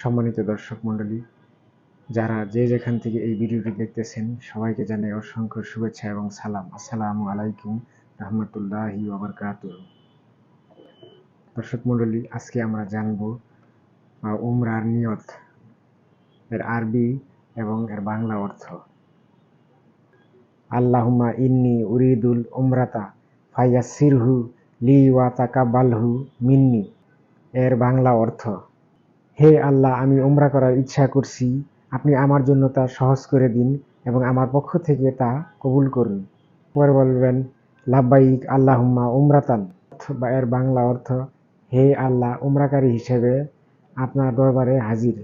সম্মানিত দর্শক মণ্ডলী, যারা যে যেখান থেকে এই ভিডিওটি দেখতেছেন, সবাইকে জানাই অসংখ্য শুভেচ্ছা এবং সালাম। আসসালামু আলাইকুম রহমতুল্লাহি দর্শক মণ্ডলী, আজকে আমরা জানব উমরার নিয়ত, এর আরবি এবং এর বাংলা অর্থ। আল্লাহুম্মা ইন্নি উরিদুল উমরাতা ফাইয়াসিরহু লি ওয়া তাকাব্বালহু মিন্নি। এর বাংলা অর্থ হে আল্লাহ, আমি উমরা করার ইচ্ছা করছি। আপনি আমার জন্য তা সহজ করে দিন এবং আমার পক্ষ থেকে তা কবুল করুন। পরে বলবেন, লাব্বাইক আল্লাহুম্মা উমরাতান। বা এর বাংলা অর্থ, হে আল্লাহ, উমরাকারী হিসেবে আপনার দরবারে হাজির।